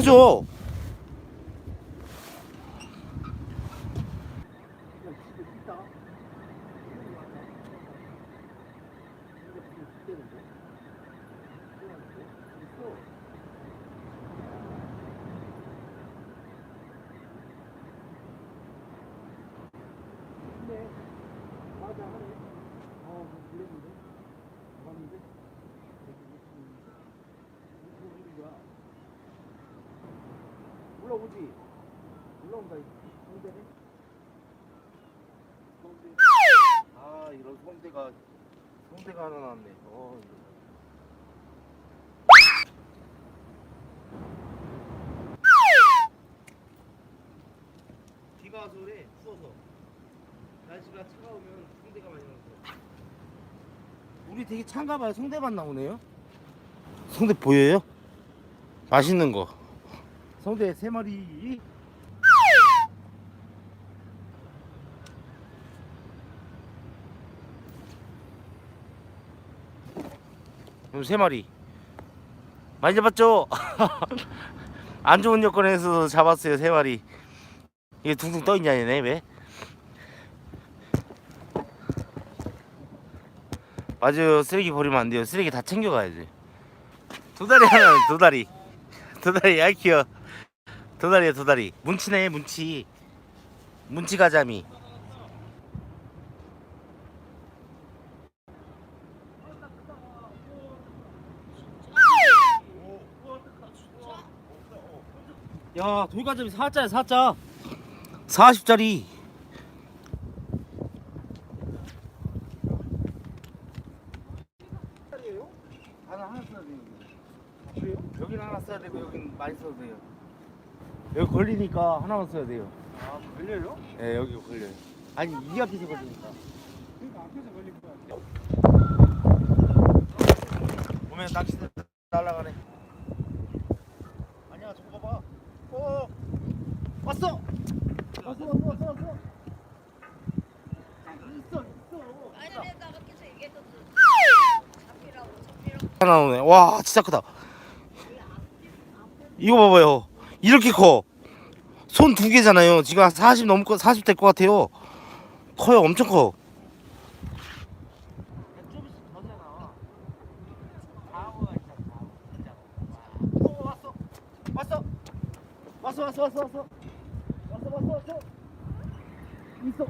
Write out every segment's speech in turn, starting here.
크죠? 올라오지. 올라온다. 성대. 아 이런 성대가 성대가 하나 나왔네. 어. 비가 와서 그래. 추워서. 날씨가 차가우면 성대가 많이 나서. 우리 되게 찬가 봐요. 성대만 나오네요. 성대 보여요? 맛있는 거. 성대 세 마리. 그럼 세 마리. 많이 잡았죠? 안 좋은 여건에서 잡았어요 세 마리. 이게 둥둥 떠 있냐 얘네 왜? 맞아요 쓰레기 버리면 안 돼요 쓰레기 다 챙겨가야지. 두 다리 하나 두 다리. 두 다리 아이 귀여. 두 다리야 두 다리. 문치네 문치. 문치 가자미. 야 돌가자미 4자야 4자. 40짜리. 하나 하나 써야 돼요. 여기는 하나 써야 되고 여기는 많이 써도 돼요. 여기 걸리니까 하나만 써야 돼요. 아 걸려요? 예, 여기 걸려요. 아니 이 앞에서 걸리니까. 그러니까 앞에서 걸릴 거야. 보면 낚시대 날아가네. 아니야 저거 봐. 어 왔어. 왔어 왔어 왔어 왔어. 있어 있어. 아니 내가 밖에서 얘기했었어. 잡히라고 잡히라고. 하나 나오네. 와 진짜 크다. 이거 봐봐요. 이렇게 커. 손 두 개잖아요. 지금 한 40 넘을 거, 40 될 것 같아요. 커요. 엄청 커. 왔어. 왔어, 왔어, 왔어, 왔어. 왔어, 왔어. 있어.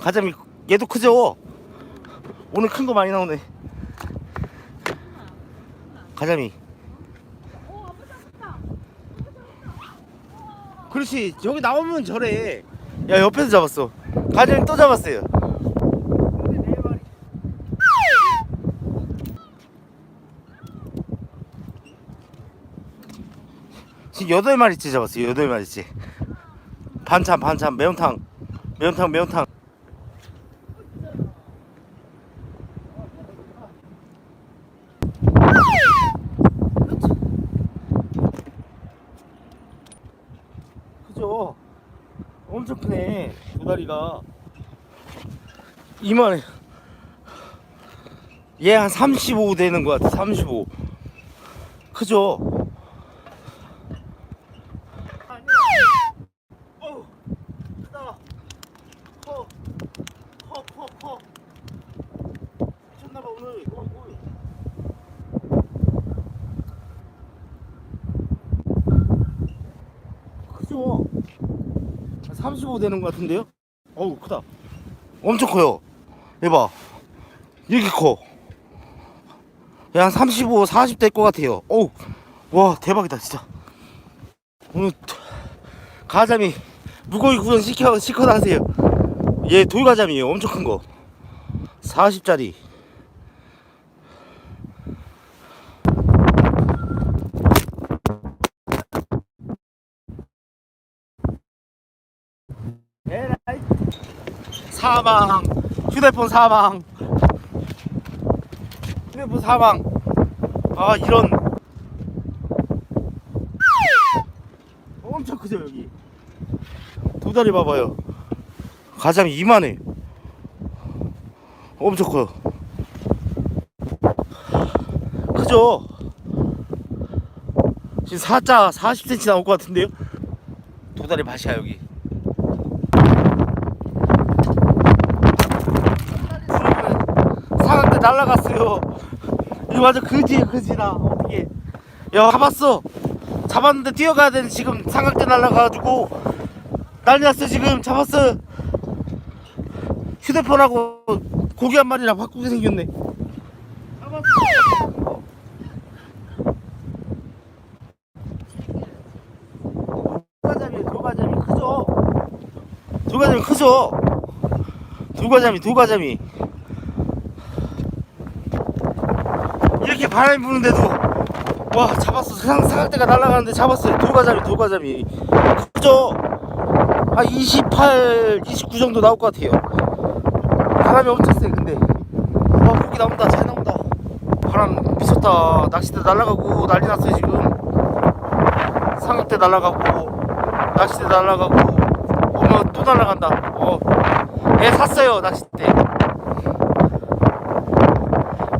가자미 얘도 크죠? 오늘 큰 거 많이 나오네. 가자미. 그렇지 여기 나오면 저래. 야 옆에서 잡았어. 가자미 또 잡았어요. 지금 여덟 마리째 잡았어요. 여덟 마리째. 반찬 반찬 매운탕 매운탕 매운탕. 그죠? 엄청 크네 도다리가 이만해 얘 한 35 되는 것 같아 35 크죠? 어우, 크다. 커. 커, 커, 커. 미쳤나봐, 오늘. 어, 어. 크죠? 한 35 되는 것 같은데요? 어우, 크다. 엄청 커요. 얘봐. 이렇게 커. 야, 한 35, 40 될 것 같아요. 어우, 와, 대박이다, 진짜. 오늘 가자미 무거이 구성 시켜 시켜 하세요. 얘 돌가자미예요. 엄청 큰 거. 40짜리. 에라이. 사망. 휴대폰 사망. 휴대폰 사망. 아 이런. 엄청 크죠 여기. 두 다리 봐봐요. 가자미 이만해. 엄청 커요. 크죠? 지금 4자 40cm 나올 것 같은데요? 도다리 밭이야 여기 상한테 날라갔어요. 이거 완전 그지예요 그지 나 어떻게. 야 잡았어. 잡았는데 뛰어가야 되는데 지금 삼각대 날라가가지고 난리 났어 지금. 잡았어. 휴대폰하고 고기 한 마리랑 바꾸게 생겼네. 잡았어 돌가자미 돌가자미 크죠? 돌가자미 크죠? 돌가자미 돌가자미 이렇게 바람이 부는데도 와 잡았어. 상, 상할때가 날아가는데 잡았어요. 돌가자미 돌가자미. 크죠? 한 28, 29 정도 나올 것 같아요. 바람이 엄청 세 근데. 와 고기 나온다. 잘 나온다. 바람 미쳤다. 낚싯대 날아가고 난리 났어요 지금. 상급대 날아가고 낚싯대 날아가고 어머 또 날아간다. 어애 샀어요 낚싯대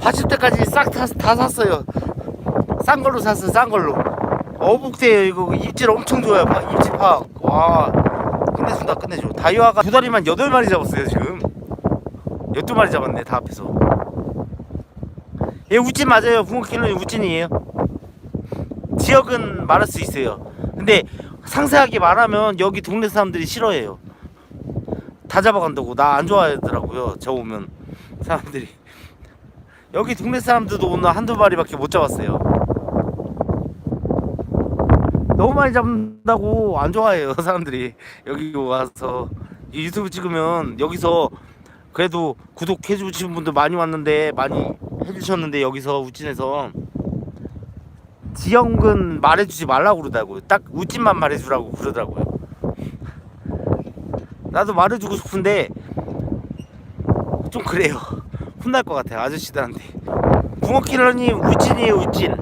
받칠 때까지 싹다 샀어요. 싼 걸로 샀어요 싼 걸로. 어복대 이거. 입질 엄청 좋아요 파- 입질 파악. 와. 끝내준다 끝내줘. 다이와가 두 다리만 여덟 마리 잡았어요 지금. 열두 마리 잡았네 다 합해서. 얘 우찐 맞아요. 붕어킬러는 우찐이에요. 지역은 말할 수 있어요. 근데 상세하게 말하면 여기 동네 사람들이 싫어해요. 다 잡아간다고. 나 안 좋아하더라고요 저 오면. 사람들이 여기 동네 사람들도 오늘 한두 마리밖에 못 잡았어요. 너무 많이 잡는다고 안 좋아해요 사람들이. 여기 와서 이 유튜브 찍으면 여기서 그래도 구독해 주신 분들 많이 왔는데 많이 해주셨는데 여기서 우찐에서 지역은 말해주지 말라고 그러더라고요. 딱 우찐만 말해주라고 그러더라고요. 나도 말해주고 싶은데 좀 그래요 혼날 것 같아요 아저씨들한테. 붕어킬러님 우찐이에요 우찐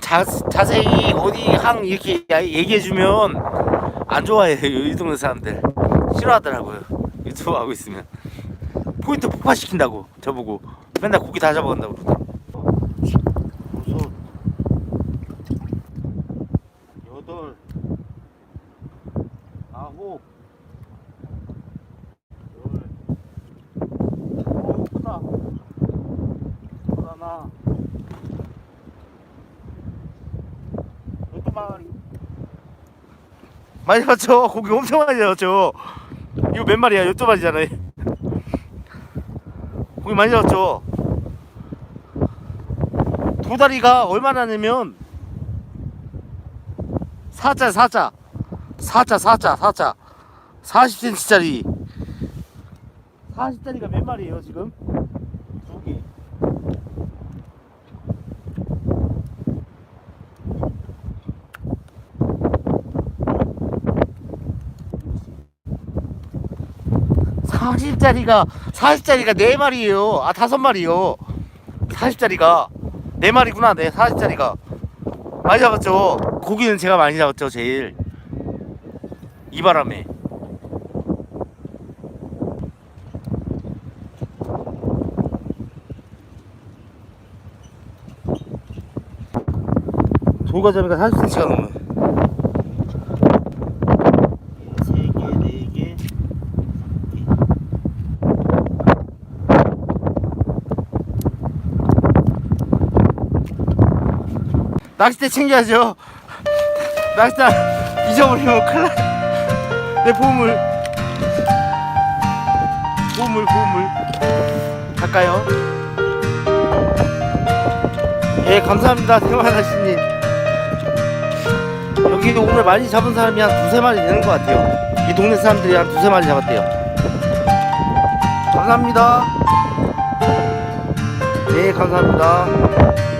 자, 자세히 어디 항 이렇게 얘기해주면 안 좋아해요 이 동네 사람들. 싫어하더라고요 유튜브 하고 있으면. 포인트 폭파시킨다고 저보고. 맨날 고기 다 잡아간다고 그러더라고 여섯 여덟 아홉 열 오, 크다 하나 열두 마리 많이 잡았죠? 고기 엄청 많이 잡았죠? 이거 몇 마리야? 열두 마리잖아요 고기 많이 잡았죠? 도다리가 얼마나 되면? 사자 사자. 사자 사자 사자. 40cm짜리. 40짜리가 몇 마리예요 지금? 40짜리가 40짜리가 4마리예요. 아 5마리요. 40짜리가 4마리구나 네 40짜리가. 많이 잡았죠? 고기는 제가 많이 잡았죠 제일. 이 바람에. 돌가자미가 40cm가 넘어요. 낚싯대 챙겨야죠. 낚싯대 잊어버리면 큰일 나. 내 보물. 보물, 보물. 갈까요? 예, 감사합니다. 대만아씨님. 여기 오늘 많이 잡은 사람이 한 두세 마리 되는 것 같아요. 이 동네 사람들이 한 두세 마리 잡았대요. 감사합니다. 네, 감사합니다.